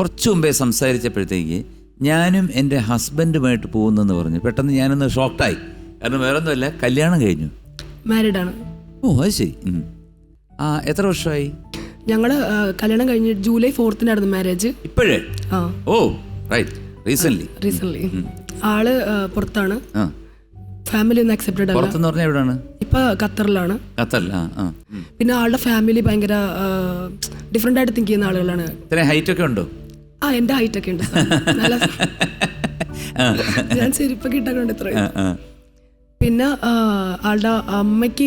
കുറച്ച് മുമ്പേ സംസാരിച്ചപ്പോഴത്തേക്ക് ഞാനും എന്റെ ഹസ്ബൻഡുമായിട്ട് പോകുന്നെന്ന് പറഞ്ഞു. പെട്ടെന്ന് ഞാനൊന്ന് ഷോക്ക്ഡായി കാരണം വേറെ ഒന്നുമല്ല കല്യാണം കഴിഞ്ഞു. മാരീഡ് ആണ്. ഓ അത് ശരി. ഉം. ആ എത്ര വർഷമായി? ഞങ്ങൾ കല്യാണം കഴിഞ്ഞ് ജൂലൈ ഫോർത്തിനായിരുന്നു മാരേജ് ഇപ്പോഴേ? ആ. ഓ റൈറ്റ് റീസെന്റ്ലി റീസെന്റ് ആൾ ആ, പുറത്താണ്. ആ. ഫാമിലി ഒന്നും അക്സെപ്റ്റഡ് അല്ല പുറത്തെന്ന് പറഞ്ഞാൽ എവിടെയാണ്? ഇപ്പൊ ഖത്തറിലാണ്. ഖത്തറിൽ ആ ആ ഉം. പിന്നെ ആളുടെ ഫാമിലി ഭയങ്കര ഡിഫറെന്റ് ആയിട്ട് തിങ്ക് ചെയ്യുന്ന ആളുകളാണ്. ഇത്രയും ഹൈറ്റ് ഒക്കെ ഉണ്ടോ? ആ എന്റെ ഹൈറ്റ് ഒക്കെ ഉണ്ട് നല്ല ഞാൻ ചെരുപ്പൊക്കെ ഇട്ടൊക്കെ ഇത്ര. പിന്നെ ആളുടെ അമ്മയ്ക്ക്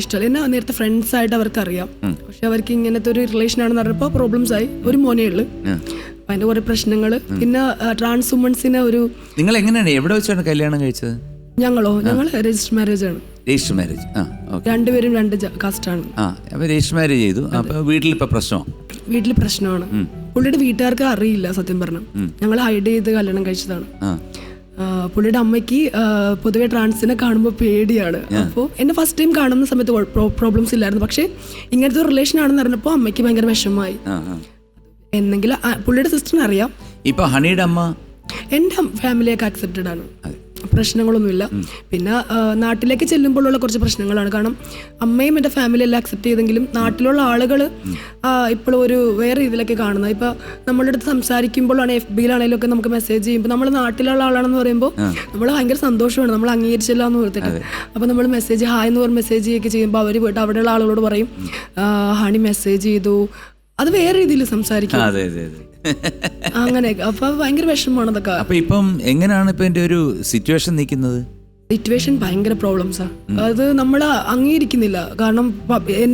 ഇഷ്ടമല്ല. എന്നാ നേരത്തെ ഫ്രണ്ട്സ് ആയിട്ട് അവർക്ക് അറിയാം പക്ഷെ അവർക്ക് ഇങ്ങനത്തെ ഒരു റിലേഷൻ ആണെന്ന് പറഞ്ഞപ്പോൾ പ്രോബ്ലംസ് ആയി. ഒരു മോനേ ഉള്ളു. അപ്പൊ അതിന്റെ കുറെ പ്രശ്നങ്ങൾ പിന്നെ ട്രാൻസ് വുമൻസിനെ ഒരു നിങ്ങൾ എങ്ങനെയാണ്? എവിടെ വെച്ചാണ് കല്യാണം കഴിച്ചത്? ഞങ്ങളോ? ഞങ്ങൾ രജിസ്റ്റർ മാരേജ് ആണ്. രജിസ്റ്റർ മാരേജ് രണ്ടുപേരും രണ്ട് കാസ്റ്റ് ആണ്. രജിസ്റ്റർ മാരേജ് ചെയ്തു. അപ്പോൾ വീട്ടിൽ ഇപ്പൊ പ്രശ്നമാണ് വീട്ടിൽ പ്രശ്നമാണ്. പുള്ളിയുടെ വീട്ടുകാർക്ക് അറിയില്ല സത്യം പറഞ്ഞു. ഞങ്ങൾ ഹൈഡ് ചെയ്ത് കല്യാണം കഴിച്ചതാണ്. പുള്ളിയുടെ അമ്മയ്ക്ക് പൊതുവെ ട്രാൻസിനെ കാണുമ്പോൾ പേടിയാണ്. അപ്പോൾ എന്നെ ഫസ്റ്റ് ടൈം കാണുന്ന സമയത്ത് പ്രോബ്ലംസ് ഇല്ലായിരുന്നു. പക്ഷേ ഇങ്ങനത്തെ ഒരു റിലേഷൻ ആണെന്ന് അറിഞ്ഞപ്പോൾ അമ്മയ്ക്ക് ഭയങ്കര വിഷമമായി. എന്നെങ്കിലും പുള്ളിയുടെ സിസ്റ്ററിനറിയാം ഇപ്പൊ ഹണിയുടെ അമ്മ? എന്റെ ഫാമിലിയൊക്കെ അക്സെപ്റ്റഡ് ആണ്. പ്രശ്നങ്ങളൊന്നുമില്ല. പിന്നെ നാട്ടിലേക്ക് ചെല്ലുമ്പോഴുള്ള കുറച്ച് പ്രശ്നങ്ങളാണ്. കാരണം അമ്മയും എന്റെ ഫാമിലി എല്ലാം അക്സെപ്റ്റ് ചെയ്തെങ്കിലും നാട്ടിലുള്ള ആളുകൾ ഇപ്പോൾ ഒരു വേറെ രീതിയിലൊക്കെ കാണുന്നത്. ഇപ്പൊ നമ്മളുടെ അടുത്ത് സംസാരിക്കുമ്പോഴാണ് എഫ് ബിയിലാണെങ്കിലും ഒക്കെ നമുക്ക് മെസ്സേജ് ചെയ്യുമ്പോൾ നമ്മൾ നാട്ടിലുള്ള ആളാണെന്ന് പറയുമ്പോൾ നമ്മൾ ഭയങ്കര സന്തോഷമാണ്. നമ്മൾ അംഗീകരിച്ചില്ല എന്ന് ഓർത്തിട്ട് അപ്പോൾ നമ്മൾ മെസ്സേജ് ഹായ് എന്ന് പറഞ്ഞ് മെസ്സേജ് ചെയ്യുകയൊക്കെ ചെയ്യുമ്പോൾ അവർ പോയിട്ട് അവിടെയുള്ള ആളുകളോട് പറയും ഹണി മെസ്സേജ് ചെയ്തു. അത് വേറെ രീതിയിൽ സംസാരിക്കും. അതെ അപ്പൊ ഭയങ്കര വിഷമമാണ് അതൊക്കെ അപ്പൊ ഇപ്പം എങ്ങനെയാണ് ഇപ്പൊ എന്റെ ഒരു സിറ്റുവേഷൻ നിൽക്കുന്നത്? സിറ്റുവേഷൻ ഭയങ്കര പ്രോബ്ലംസാ അത് നമ്മൾ അംഗീകരിക്കുന്നില്ല. കാരണം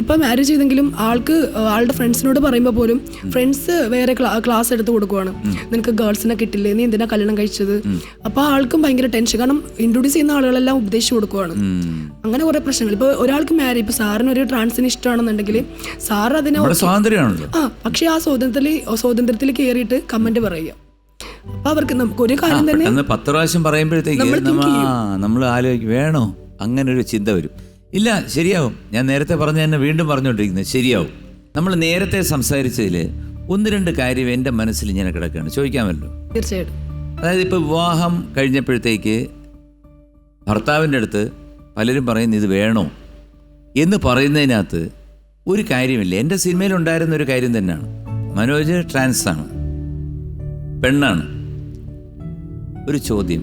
ഇപ്പം മാരേജ് ചെയ്തെങ്കിലും ആൾക്ക് ആളുടെ ഫ്രണ്ട്സിനോട് പറയുമ്പോൾ പോലും ഫ്രണ്ട്സ് വേറെ ക്ലാസ് എടുത്ത് കൊടുക്കുവാണ്. നിനക്ക് ഗേൾസിനെ കിട്ടില്ലേ? നീ എന്തിനാ കല്യാണം കഴിച്ചത്? അപ്പൊ ആൾക്കും ഭയങ്കര ടെൻഷൻ കാരണം ഇൻട്രൊഡ്യൂസ് ചെയ്യുന്ന ആളുകളെല്ലാം ഉപദേശിച്ചു കൊടുക്കുവാണ്. അങ്ങനെ കുറെ പ്രശ്നങ്ങൾ. ഇപ്പൊ ഒരാൾക്ക് മാരേജ് ഇപ്പൊ സാറിന് ഒരു ട്രാൻസിന് ഇഷ്ടമാണെന്നുണ്ടെങ്കിൽ സാർ അതിനെ ആ പക്ഷെ ആ സ്വാതന്ത്ര്യത്തിൽ സ്വാതന്ത്ര്യത്തിൽ കയറിയിട്ട് കമന്റ് പറയുക. അപ്പൊ അവർക്ക് നമുക്ക് ഒരു കാര്യം തന്നെ പത്ത് പ്രാവശ്യം പറയുമ്പോഴത്തേക്ക് നമ്മൾ ആലോചിക്കും വേണോ? അങ്ങനെ ഒരു ചിന്ത വരും. ഇല്ല ശരിയാവും. ഞാൻ നേരത്തെ പറഞ്ഞ തന്നെ വീണ്ടും പറഞ്ഞുകൊണ്ടിരിക്കുന്നത് ശരിയാവും. നമ്മൾ നേരത്തെ സംസാരിച്ചതിൽ ഒന്ന് രണ്ട് കാര്യം എന്റെ മനസ്സിൽ ഇങ്ങനെ കിടക്കുകയാണ്. ചോദിക്കാമല്ലോ? തീർച്ചയായിട്ടും. അതായത് ഇപ്പോൾ വിവാഹം കഴിഞ്ഞപ്പോഴത്തേക്ക് ഭർത്താവിന്റെ അടുത്ത് പലരും പറയുന്നു ഇത് വേണോ? എന്ന് പറയുന്നതിനകത്ത് ഒരു കാര്യമില്ല. എന്റെ സിനിമയിലുണ്ടായിരുന്ന ഒരു കാര്യം തന്നെയാണ്. മനോജ് ട്രാൻസ് ആണ് പെണ്ണാണ്. ഒരു ചോദ്യം.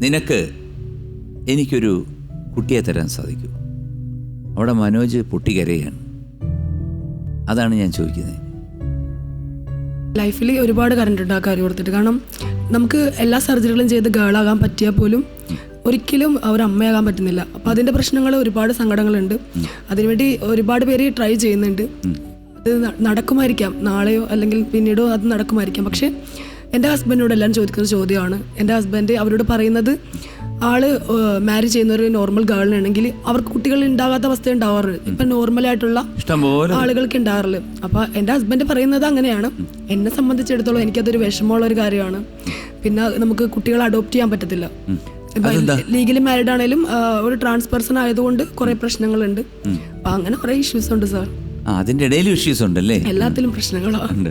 നിനക്ക് എനിക്കൊരു കുട്ടിയെ തരാൻ സാധിക്കൂ? അവിടെ മനോജ് പൊട്ടിക്കരയാണ്. അതാണ് ഞാൻ ചോദിക്കുന്നത്. ലൈഫിൽ ഒരുപാട് കറണ്ട് ഉണ്ട് ആ കാര്യം കൊടുത്തിട്ട് കാരണം നമുക്ക് എല്ലാ സർജറികളും ചെയ്ത് ഗേളാകാൻ പറ്റിയാൽ പോലും ഒരിക്കലും അവർ അമ്മയാകാൻ പറ്റുന്നില്ല. അപ്പം അതിന്റെ പ്രശ്നങ്ങൾ ഒരുപാട് സങ്കടങ്ങളുണ്ട്. അതിനുവേണ്ടി ഒരുപാട് പേര് ട്രൈ ചെയ്യുന്നുണ്ട്. ന- നടക്കുമായിരിക്കാം. നാളെയോ അല്ലെങ്കിൽ പിന്നീടോ അത് നടക്കുമായിരിക്കാം. പക്ഷേ എന്റെ ഹസ്ബൻഡിനോട് എല്ലാം ചോദിക്കുന്ന ചോദ്യമാണ്. എന്റെ ഹസ്ബൻഡ് അവരോട് പറയുന്നത് ആൾ മാരേജ് ചെയ്യുന്ന ഒരു നോർമൽ ഗേളിനാണെങ്കിൽ അവർക്ക് കുട്ടികൾ ഉണ്ടാകാത്ത അവസ്ഥ ഉണ്ടാവാറുണ്ട് ഇപ്പം നോർമലായിട്ടുള്ള ആയിട്ടുള്ള ആളുകൾക്ക് ഉണ്ടാകാറില്ല. അപ്പൊ എന്റെ ഹസ്ബൻഡ് പറയുന്നത് അങ്ങനെയാണ്. എന്നെ സംബന്ധിച്ചിടത്തോളം എനിക്കതൊരു വിഷമമുള്ള ഒരു കാര്യമാണ്. പിന്നെ നമുക്ക് കുട്ടികളെ അഡോപ്റ്റ് ചെയ്യാൻ പറ്റത്തില്ല. ലീഗലി മാരീഡ് ആണെങ്കിലും ഒരു ട്രാൻസ് പേഴ്സൺ ആയതുകൊണ്ട് കുറെ പ്രശ്നങ്ങളുണ്ട്. അപ്പം അങ്ങനെ കുറെ ഇഷ്യൂസ് ഉണ്ട് സാർ ആ അതിന്റെ ഇടയിൽ ഇഷ്യൂസ് ഉണ്ടല്ലേ? എല്ലാത്തിലും പ്രശ്നങ്ങളോ. ഉണ്ട്.